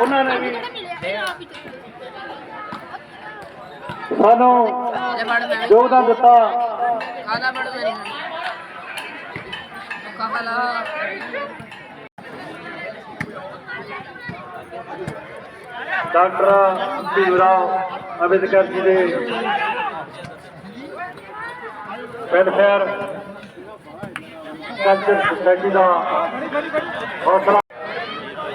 ਉਹਨਾਂ ਨੇ ਵੀ ਸਾਨੂੰ ਯੋਗਦਾਨ ਦਿੱਤਾ। ਖਾਦਾ ਬੜ ਮੇਰੀ ਕਹਲਾ ਡਾਕਟਰ ਭੀਮਰਾਓ ਅੰਬੇਦਕਰ ਜੀ ਦੇ ਵੈਲਫੇਅਰ ਕਲਚਰ ਸੁਸਾਇਟੀ ਦਾ ਹੌਸਲਾ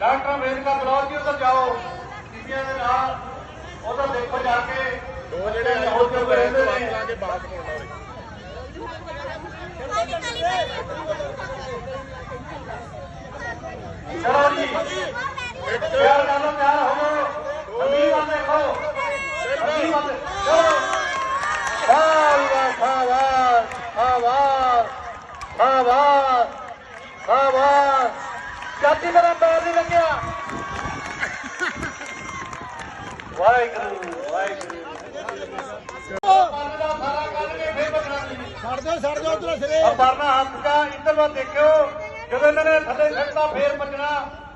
ਡਾਕਟਰ ਅੰਬੇਦਕਰ ਬਲੌਰ ਜੀ ਉੱਧਰ ਜਾਓ। ਬੀਬੀਆਂ ਦੇ ਨਾਲ ਉਧਰ ਦੇਖੋ ਜਾ ਕੇ। ਦੋ ਜਿਹੜੇ ਹੋ ਕੇ ਰਹਿੰਦੇ ਨੇ? ਚਲੋ ਜੀ। ਪਿਆਰ ਨਾਲ ਤਿਆਰ ਹੋ ਜਾਓ। ਅਮੀਰ ਵੱਲ ਦੇਖੋ ਅਮੀਰ ਵੱਲ ਚਲੋ। ਸ਼ਾਬਾਸ਼ ਸ਼ਾਬਾਸ਼ ਸ਼ਾਬਾਸ਼ ਸ਼ਾਬਾਸ਼। ਜਾਤੀ ਮੇਰਾ ਪੈਰ ਨਹੀਂ ਲੱਗਿਆ। ਵਾਹਿਗੁਰੂ ਵਾਹਿਗੁਰੂ। ਛੱਡ ਦਿਓ ਛੱਡ ਦਿਓ ਉਧਰ ਸਿਰੇ। ਪਰਨਾ ਹੱਥ ਦਾ ਇੱਧਰ ਵੱਲ ਦੇਖਿਓ। ਜਦੋਂ ਇਹਨਾਂ ਨੇ ਥੱਲੇ ਛੱਡਦਾ ਫੇਰ ਭੱਜਣਾ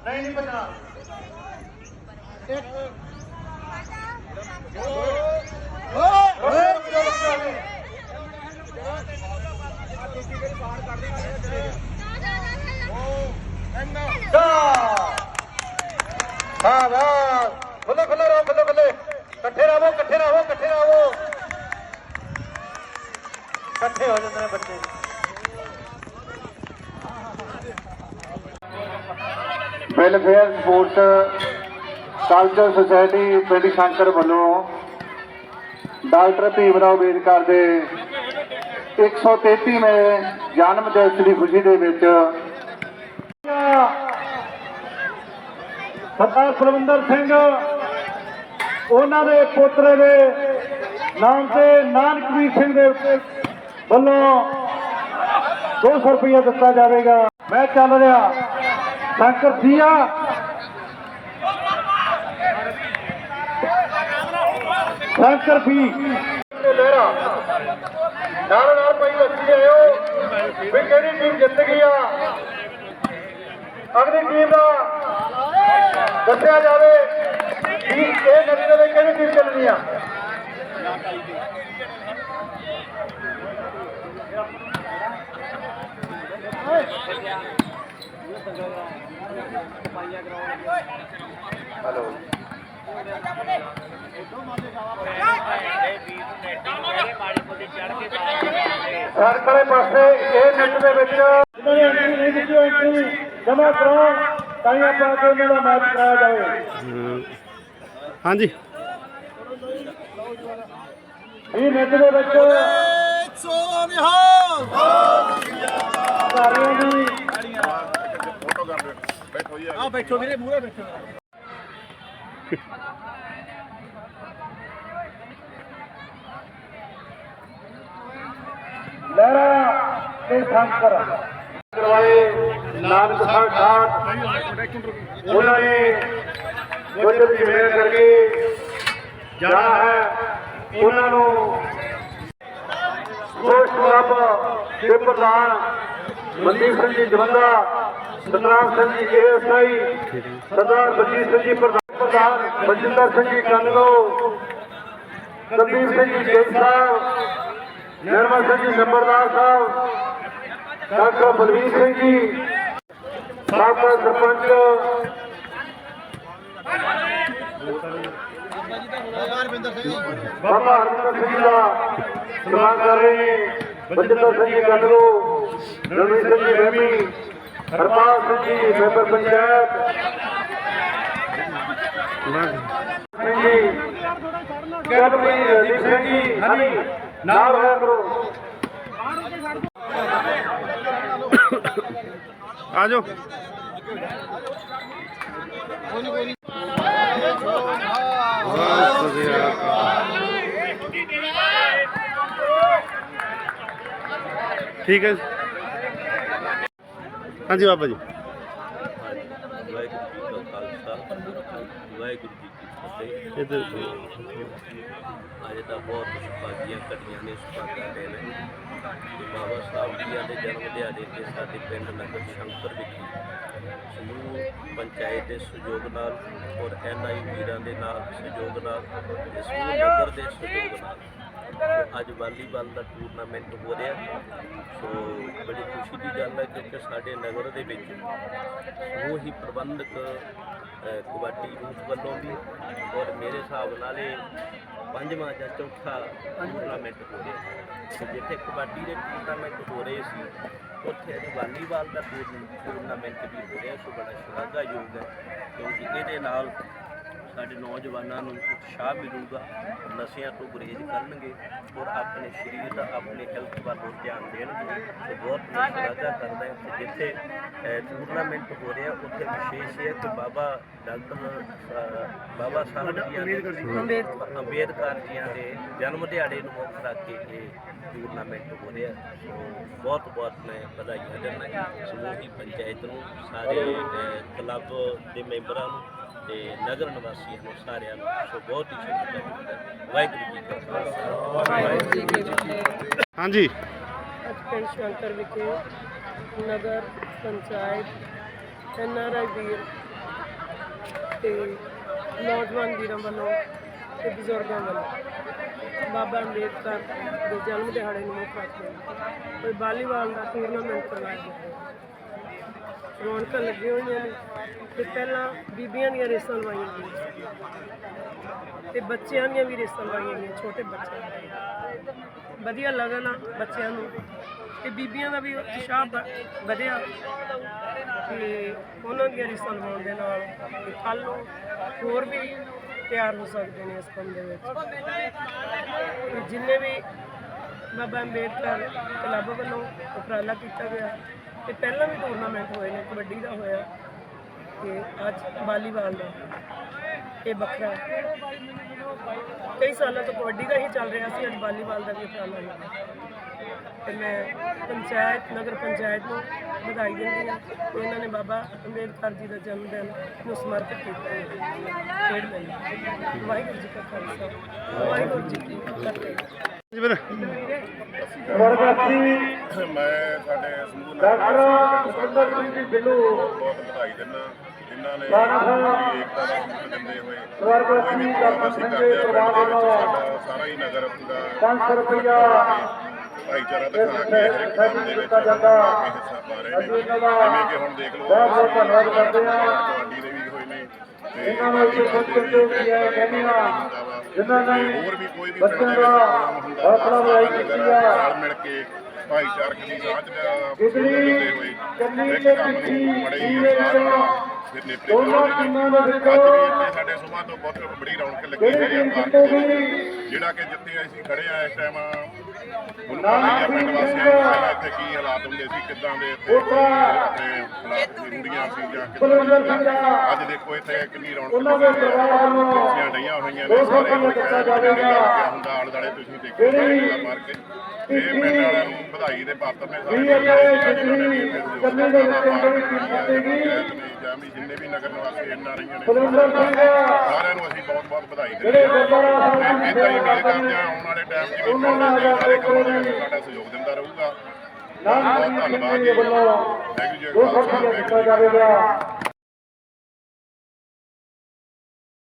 ਨਹੀਂ ਨਹੀਂ ਭੱਜਣਾ। ਹਾਂ ਵਾਹ ਖੁੱਲੇ ਖੁੱਲੇ ਰਹੋ ਖੁੱਲੇ ਖੁੱਲੇ ਇਕੱਠੇ ਰਹੋ ਇਕੱਠੇ ਰਹੋ ਇਕੱਠੇ ਰਹੋ ਇਕੱਠੇ ਹੋ ਜਾਂਦੇ ਨੇ ਬੱਚੇ ਵੈਲਫੇਅਰ ਸਪੋਰਟ ਕਲਚਰ ਸੁਸਾਇਟੀ ਪਿੰਡ ਸ਼ੰਕਰ ਵੱਲੋਂ ਡਾਕਟਰ ਭੀਮਰਾਓ ਅੰਬੇਦਕਰ ਦੇ 133ਵੇਂ ਜਨਮ ਦਿਵਸ ਦੀ ਖੁਸ਼ੀ ਦੇ ਵਿੱਚ ਸਰਦਾਰ ਕੁਲਵਿੰਦਰ ਸਿੰਘ, ਉਹਨਾਂ ਦੇ ਪੋਤਰੇ ਦੇ ਨਾਮ ਤੇ ਨਾਨਕਵੀਰ ਸਿੰਘ ਦੇ ਉੱਤੇ ਵੱਲੋਂ 200 ਰੁਪਏ ਦਿੱਤਾ ਜਾਵੇਗਾ। ਮੈਂ ਚੱਲ ਰਿਹਾ, ਸ਼ੰਕਰ ਸੀਆ। ਸ਼ੰਕਰ ਵੀ ਲਹਿਰਾ ਨਾਲ ਨਾਲ ਪਈ ਦੱਸੀ ਆਇਓ ਵੀ ਕਿਹੜੀ ਟੀਮ ਜਿੱਤ ਗਈ ਆ ਅਗਲੀ ਟੀਮ ਦਾ ਦੱਸਿਆ ਜਾਵੇ ਕਿ ਇਹ ਨਦੀ ਦੇ ਵਿੱਚ ਕਿਹੜੀ ਟੀਮ ਚੱਲਣੀ ਆ? ਹੈਲੋ ਸਰਕਲੇ ਪਾਸੇ ਇਹ ਨੈਟ ਦੇ ਵਿੱਚ ਇਹਨਾਂ ਨੇ ਐਂਟਰੀ ਨਹੀਂ ਦਿੱਤੀ ਉਹ ਐਂਟਰੀ ਜਮਾ ਕਰਾਓ ਤਾਂ ਹੀ ਆਪਾਂ ਅੱਗੇ ਉਹਨਾਂ ਦਾ ਮੈਚ ਕਰਾਇਆ ਜਾਵੇ। ਹਾਂਜੀ। ਇਹ ਨੈਟ ਦੇ ਵਿੱਚ। ਸੋ ਨਿਹਾਲ ਸਾਰਿਆਂ ਦੀ ਆ ਬੈਠੋ ਵੀਰੇ ਮੂਹਰੇ ਬੈਠੋ। ਲਹਿਰਾ ਤੇ ਸ਼ੰਕਰ ਕਰਵਾਏ। ਨਾਨਕ ਸਾਹਿਬ ਉਹਨਾਂ ਨੇ ਕੁਝ ਵੀ ਮਿਹਨਤ ਕਰਕੇ ਜਾਣਾ ਹੈ, ਉਹਨਾਂ ਨੂੰ ਦੋਸਤ ਕਲੱਬ ਦੇ ਪ੍ਰਧਾਨ ਮਨਦੀਪ ਸਿੰਘ ਜੀ ਜਵੰਦਾ, ਸਤਨਾਮ ਸਿੰਘ ਜੀ ਏਐਸਆਈ ਸਰਦਾਰ ਬਲਜੀਤ ਸਿੰਘ ਜੀ ਪ੍ਰਧਾਨ ਬਲਜਿੰਦਰ ਸਿੰਘ ਜੀ ਕੰਨਗੋ, ਸੰਦੀਪ ਸਿੰਘ ਜੀ ਜੈਨ ਸਾਹਿਬ ਨਿਰਮਲ ਸਿੰਘ ਜੀ ਨੰਬਰਦਾਰ ਸਾਹਿਬ ਡਾਕਟਰ ਬਲਵੀਰ ਸਿੰਘ ਜੀ, ਸਾਬਕਾ ਸਰਪੰਚ। ਬਾਬਾ ਹਰਮਿੰਦਰ ਸਿੰਘ ਦਾ ਸਨਮਾਨ ਕਰ ਰਹੇ ਨੇ। ਸਿੰਘ ਜੀ ਕੰਨਗੋ ਰਣਵੀਰ ਸਿੰਘ ਜੀ ਰੈਮੀ ਹਰਪਾਲ ਸਿੰਘ ਜੀ ਮੈਂਬਰ ਪੰਚਾਇਤ। ਸਿੰਘ ਜੀ ਕੈਪਟਨ ਰਣਜੀਤ ਸਿੰਘ ਜੀ ਹਨੀ ਨਾਲ ਹੋਇਆ ਕਰੋ। ਆ ਜਾਓ ਵਾਹ ਠੀਕ ਹੈ ਹਾਂਜੀ ਬਾਬਾ ਜੀ। ਵਾਹਿਗੁਰੂ ਜੀ ਕਾ ਖਾਲਸਾ ਵਾਹਿਗੁਰੂ ਜੀ ਇੱਧਰ ਅੱਜ ਤਾਂ ਬਹੁਤ ਸੁਭਾਗੀਆਂ ਘਟੀਆਂ ਨੇ, ਸੁਭਾਗਾ ਦੇ ਨੇ। ਤੇ ਬਾਬਾ ਸਾਹਿਬ ਜੀ ਦੇ ਜਨਮ ਦਿਹਾੜੇ ਤੇ ਸਾਡੇ ਪਿੰਡ ਨਗਰ ਸ਼ੰਕਰ ਵਿਖੇ ਸਮੂਹ ਪੰਚਾਇਤ ਦੇ ਸਹਿਯੋਗ ਨਾਲ ਔਰ ਐਨਆਈ ਵੀਰਾਂ ਦੇ ਨਾਲ ਸਹਿਯੋਗ ਨਾਲ ਤੇ ਸਮੂਹ ਨਗਰ ਦੇ ਸਹਿਯੋਗ ਨਾਲ ਅੱਜ ਵਾਲੀਬਾਲ ਦਾ ਟੂਰਨਾਮੈਂਟ ਹੋ ਰਿਹਾ। ਸੋ ਬੜੀ ਖੁਸ਼ੀ ਦੀ ਗੱਲ ਹੈ ਕਿਉਂਕਿ ਸਾਡੇ ਨਗਰ ਦੇ ਵਿੱਚ ਉਹ ਹੀ ਪ੍ਰਬੰਧਕ ਕਬੱਡੀ ਯੂਥ ਵੱਲੋਂ ਵੀ ਔਰ ਮੇਰੇ ਹਿਸਾਬ ਨਾਲ ਇਹ ਪੰਜਵਾਂ ਜਾਂ ਚੌਥਾ ਟੂਰਨਾਮੈਂਟ ਹੋ ਰਿਹਾ ਜਿੱਥੇ ਕਬੱਡੀ ਦੇ ਟੂਰਨਾਮੈਂਟ ਹੋ ਰਹੇ ਸੀ ਉੱਥੇ ਅੱਜ ਵਾਲੀਬਾਲ ਦਾ ਟੂਰਨ- ਟੂਰਨਾਮੈਂਟ ਵੀ ਹੋ ਰਿਹਾ ਸੋ ਬੜਾ ਸ਼ਲਾਘਾਯੋਗ ਹੈ। ਕਿਉਂਕਿ ਇਹਦੇ ਨਾਲ ਸਾਡੇ ਨੌਜਵਾਨਾਂ ਨੂੰ ਉਤਸ਼ਾਹ ਮਿਲੂਗਾ ਨਸ਼ਿਆਂ ਤੋਂ ਗੁਰੇਜ਼ ਕਰਨਗੇ ਔਰ ਆਪਣੇ ਸਰੀਰ ਦਾ ਆਪਣੇ ਹੈਲਥ ਵੱਲ ਉਹ ਧਿਆਨ ਦੇਣਗੇ। ਤੇ ਬਹੁਤ ਸ਼ਲਾਘਾ ਕਰਦਾ ਹਾਂ ਕਿ ਜਿੱਥੇ ਟੂਰਨਾਮੈਂਟ ਹੋ ਰਿਹਾ ਉੱਥੇ ਵਿਸ਼ੇਸ਼ ਹੈ ਕਿ ਬਾਬਾ ਡਾਕਟਰ ਬਾਬਾ ਸਾਹਿਬ ਜੀ ਦੇ ਅੰਬੇਦਕਰ ਜੀਆਂ ਦੇ ਜਨਮ ਦਿਹਾੜੇ ਨੂੰ ਮੁੱਖ ਰੱਖ ਕੇ ਇਹ ਟੂਰਨਾਮੈਂਟ ਹੋ ਰਿਹਾ। ਬਹੁਤ ਬਹੁਤ ਮੈਂ ਵਧਾਈਆਂ ਦਿੰਦਾ ਸਮੂਹੀ ਪੰਚਾਇਤ ਨੂੰ ਸਾਰੇ ਕਲੱਬ ਦੇ ਮੈਂਬਰਾਂ ਨੂੰ ਤੇ ਨਗਰ ਨਿਵਾਸੀਆਂ ਨੂੰ ਸਾਰਿਆਂ ਨੂੰ ਸੋ ਬਹੁਤ ਹੀ ਸ਼ੁਕਰੀਆ ਵਾਹਿਗੁਰੂ ਜੀ ਕਾ ਖਾਲਸਾ। ਵਾਹਿਗੁਰੂ ਜੀ ਕੀ ਫਤਿਹ। ਹਾਂਜੀ। ਅੱਜ ਪਿੰਡ ਸ਼ੰਕਰ ਵਿਖੇ ਨਗਰ ਪੰਚਾਇਤ ਐਨਆਰਆਈ ਵੀਰ ਤੇ ਨੌਜਵਾਨ ਵੀਰਾਂ ਵੱਲੋਂ ਤੇ ਬਜ਼ੁਰਗਾਂ ਵੱਲੋਂ ਬਾਬਾ ਅੰਬੇਦਕਰ ਦੇ ਜਨਮ ਦਿਹਾੜੇ ਨੂੰ ਮੁੱਖ ਰੱਖ ਕੇ ਕੋਈ ਵਾਲੀਬਾਲ ਦਾ ਟੂਰਨਾਮੈਂਟ ਕਰਵਾਇਆ ਗਿਆ। ਰੌਣਕਾਂ ਲੱਗੀਆਂ ਹੋਈਆਂ ਨੇ ਤੇ ਪਹਿਲਾਂ ਬੀਬੀਆਂ ਦੀਆਂ ਰੇਸਾਂ ਲਵਾਈਆਂ ਗਈਆਂ ਤੇ ਬੱਚਿਆਂ ਦੀਆਂ ਵੀ ਰੇਸਾਂ ਲਵਾਈਆਂ ਗਈਆਂ, ਛੋਟੇ ਬੱਚਿਆਂ ਦੀਆਂ। ਵਧੀਆ ਲਗਨ ਆ ਬੱਚਿਆਂ ਨੂੰ। ਤੇ ਬੀਬੀਆਂ ਦਾ ਵੀ ਉਤਸ਼ਾਹ ਬ- ਵਧਿਆ। ਤੇ ਉਹਨਾਂ ਦੀਆਂ ਰੇਸਾਂ ਲਵਾਉਣ ਦੇ ਨਾਲ ਕੱਲ ਨੂੰ ਹੋਰ ਵੀ ਤਿਆਰ ਹੋ ਸਕਦੇ ਨੇ ਇਸ ਕੰਮ ਦੇ ਵਿੱਚ। ਜਿੰਨੇ ਵੀ ਬਾਬਾ ਅੰਬੇਦਕਰ ਕਲੱਬ ਵੱਲੋਂ ਉਪਰਾਲਾ ਕੀਤਾ ਗਿਆ ਤੇ ਪਹਿਲਾਂ ਵੀ ਟੂਰਨਾਮੈਂਟ ਹੋਏ ਨੇ ਕਬੱਡੀ ਦਾ ਹੋਇਆ ਤੇ ਅੱਜ ਵਾਲੀਬਾਲ ਦਾ। ਇਹ ਵੱਖਰਾ। ਕਈ ਸਾਲਾਂ ਤੋਂ ਕਬੱਡੀ ਦਾ ਹੀ ਚੱਲ ਰਿਹਾ ਸੀ ਅੱਜ ਵਾਲੀਬਾਲ ਦਾ ਵੀ ਉਪਰਾਲਾ ਹੋਇਆ ਤੇ ਮੈਂ ਪੰਚਾਇਤ ਨਗਰ ਪੰਚਾਇਤ ਨੂੰ ਵਧਾਈ ਦਿੰਦੀ ਹਾਂ ਕਿ ਉਹਨਾਂ ਨੇ ਬਾਬਾ ਅੰਬੇਦਕਰ ਜੀ ਦਾ ਜਨਮ ਦਿਨ ਨੂੰ ਸਮਰਪਿਤ ਕੀਤਾ ਹੈ। ਖੇਡ ਲਈ। ਵਾਹਿਗੁਰੂ ਜੀ ਕਾ ਖਾਲਸਾ। ਵਾਹਿਗੁਰੂ ਜੀ ਕੀ ਫਤਿਹ। ਜੀ ਵੀਰ ਮੈਂ ਸਾਡੇ ਸਮੂਹ ਨਾਲ ਡਾਕਟਰ ਸੁੰਦਰ ਸਿੰਘ ਜੀ ਬਿੱਲੂ ਬਹੁਤ ਵਧਾਈ ਦਿੰਦਾ ਜਿਨ੍ਹਾਂ ਨੇ ਪੂਰੀ ਏਕਤਾ ਦਾ ਸੂਤ ਦਿੰਦੇ ਹੋਏ ਸਵਰਗਵਾਸੀ ਡਾਕਟਰ ਪ੍ਰੋਗਰਾਮ ਅਸੀਂ ਪਰਿਵਾਰ ਵੱਲੋਂ ਸਾਰਾ ਹੀ ਨਗਰ ਪੂਰਾ 500 ਰੁਪਇਆ ਭਾਈਚਾਰਾ ਦਿਖਾ ਕੇ ਹਰ ਇੱਕ ਕੰਮ ਦੇ ਵਿੱਚ ਹਿੱਸਾ ਪਾ ਰਹੇ ਨੇ ਜਿਵੇਂ ਕਿ ਹੁਣ ਦੇਖ ਲਓ ਬਹੁਤ ਬਹੁਤ ਧੰਨਵਾਦ ਕਰਦੇ ਹਾਂ। ਕਬੱਡੀ ਦੇ ਵੀ ਹੋਏ ਨੇ ਤੇ ਇਹਨਾਂ ਨੂੰ ਇੱਕ ਜੋ ਵੀ ਹੈ ਕਹਿੰਦੇ ਆ ਹੁੰਦਾ ਵਾ। ਜਿਨ੍ਹਾਂ ਨੇ ਹੋਰ ਵੀ ਕੋਈ ਵੀ ਬੱਚਿਆਂ ਦੇ ਹੌਸਲਾ ਸਾਰਾ ਕੀਤੀ ਆ। ਰਲ ਮਿਲ ਕੇ ਭਾਈਚਾਰਕ ਦੀ ਸਾਂਝ ਦਾ ਦਿੰਦੇ ਹੋਏ ਇੱਕ ਤੇ ਪਿੱਛੀ, ਨੂੰ ਬੜੇ ਹੀ ਨੀਲੇ ਨਾਲ ਫਿਰ ਨੇ ਵਿੱਚੋਂ ਅੱਜ ਵੀ ਇੱਥੇ ਸਾਡੇ ਸੁਬਾਹ ਤੋਂ ਬਹੁਤ ਬੜੀ ਰੌਣਕ ਲੱਗੀ ਹੋਈ ਹੈ ਜਿਹੜੀ ਪਾਰਕ ਦੇ ਜਿਹੜਾ ਕਿ ਜਿੱਥੇ ਅਸੀਂ ਖੜੇ ਆ ਇਸ ਟਾਈਮ ਹੀ ਆ ਪਿੰਡ ਵਾਸੀਆਂ ਨੂੰ ਇੱਥੇ ਕੀ ਹਾਲਾਤ ਹੁੰਦੇ ਸੀ ਕਿੱਦਾਂ ਦੇ ਇੱਥੇ ਆਪਣੇ ਹਾਲਾਤ ਜ਼ਰੂਰੀਆਂ ਸੀ ਜਾਂ ਦਾ ਅੱਜ ਦੇਖੋ ਇੱਥੇ ਕਿੰਨੀ ਰੌਣਕ ਕੁਰਸੀਆਂ ਡਈਆਂ ਹੋਈਆਂ ਨੇ ਸਾਰੇ ਹੁੰਦਾ ਆਲੇ ਦੁਆਲੇ ਤੁਸੀਂ ਦੇਖੋ ਮਾਰ ਕੇ। ਇਹ ਪਿੰਡ ਵਾਲਿਆਂ ਨੂੰ ਵਧਾਈ ਦੇ ਪਾਤਰ ਨੇ ਸਾਰੇ। ਕੰਨੀ ਦੇ ਵਿੱਚ ਜਿਹੜੀ ਟੀਮ ਜਿੱਤੇਗੀ, ਜਾਂ ਵੀ ਜਿੰਨੇ ਵੀ ਨਗਰ ਨਿਵਾਸੀ ਇੰਨਾ ਰਹੀਆਂ ਨੇ ਸਾਰਿਆਂ ਨੂੰ ਅਸੀਂ ਬਹੁਤ ਬਹੁਤ ਵਧਾਈ ਦਿੰਦੇ ਹਾਂ। ਤੇ ਇਦਾਂ ਹੀ ਕਰਦੇ ਕਰਦੇ ਹਾਂ ਆਉਣ ਵਾਲੇ ਟਾਈਮ 'ਚ ਵੀ ਉਹਨਾਂ ਪਿੰਡ ਦੇ ਸਾਰੇ ਕੰਮਾਂ ਦੇ ਵਿੱਚ ਸਾਡਾ ਸਹਿਯੋਗ ਦਿੰਦਾ ਰਹੂਗਾ। ਨਾਮ ਬਹੁਤ ਧੰਨਵਾਦ ਜੀ। ਜੀ ਵੱਲੋਂ ਵਾਹਿਗੁਰੂ ਜੀ ਦੋ ਕਾ ਸੌ ਖਾਲਸਾ ਰੁਪਏ ਵਾਹਿਗੁਰੂ ਦਿੱਤਾ ਜੀ ਕੀ ਫਤਿਹ ਜਾਵੇਗਾ